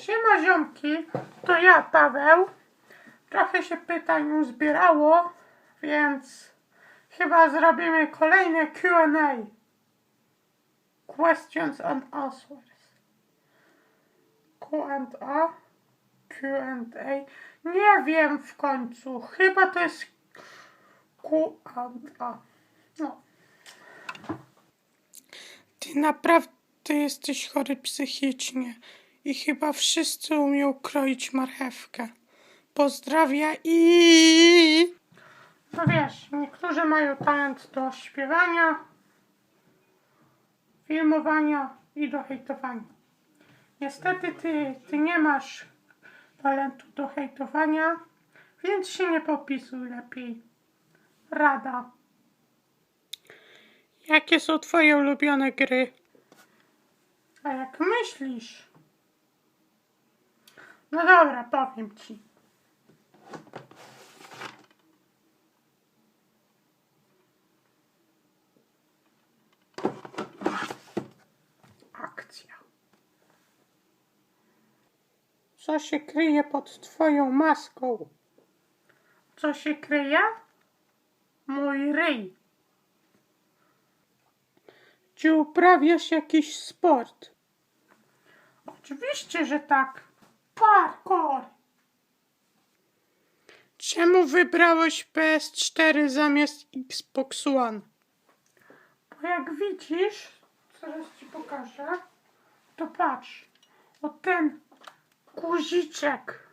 Siema ziomki, to ja Paweł. Trochę się pytań uzbierało, więc chyba zrobimy kolejne Q&A. Questions and answers. Q&A. Q&A. Nie wiem w końcu. Chyba to jest Q&A. No. Ty naprawdę jesteś chory psychicznie i chyba wszyscy umią kroić marchewkę. Pozdrawia i... No wiesz, niektórzy mają talent do śpiewania, filmowania i do hejtowania. Niestety ty, ty nie masz talentu do hejtowania, więc się nie popisuj lepiej. Rada. Jakie są twoje ulubione gry? A jak myślisz? No dobra, powiem ci. Akcja. Co się kryje pod twoją maską? Co się kryje? Mój ryj. Czy uprawiasz jakiś sport? Oczywiście, że tak. Parkour. Czemu wybrałeś PS4 zamiast Xbox One? Bo jak widzisz, zaraz ci pokażę, to patrz, o ten guziczek.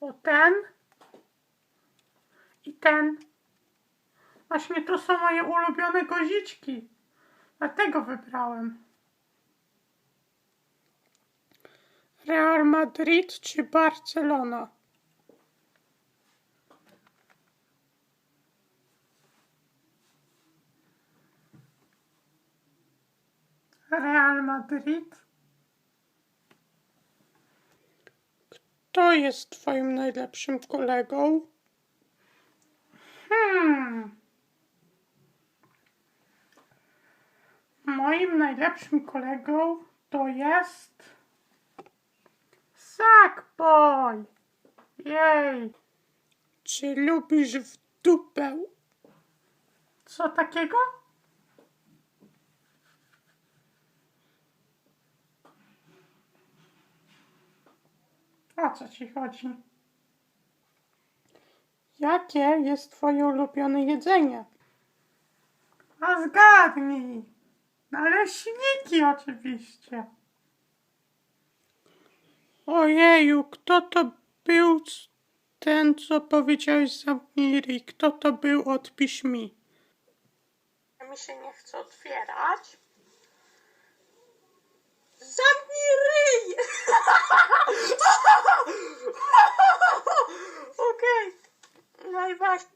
O ten i ten. Właśnie to są moje ulubione guziczki. Dlatego wybrałem. Real Madrid czy Barcelona? Real Madrid. Kto jest twoim najlepszym kolegą? Hmm. Moim najlepszym kolegą to jest Sackboy. Jej. Czy lubisz w dupę? Co takiego? O co ci chodzi? Jakie jest twoje ulubione jedzenie? A zgadnij. Naleśniki oczywiście. Ojeju, kto to był ten, co powiedziałeś zamknij ryj? Kto to był? Odpisz mi. Mi się nie chce otwierać. Zamknij ryj! Okej. No i właśnie.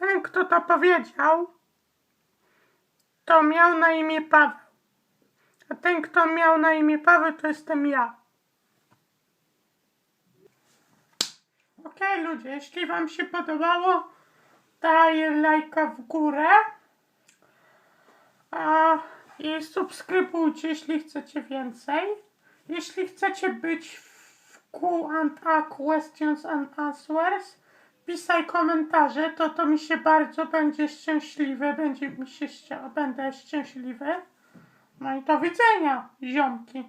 Ten, kto to powiedział, to miał na imię Paweł. A ten, kto miał na imię Paweł, to jestem ja. Okej, ludzie, jeśli Wam się podobało, daj lajka w górę. A, I subskrybujcie, jeśli chcecie więcej. Jeśli chcecie być w Q&A Questions and Answers, pisaj komentarze, to to mi się bardzo będzie szczęśliwe, będzie mi się będę szczęśliwy. No i do widzenia, ziomki.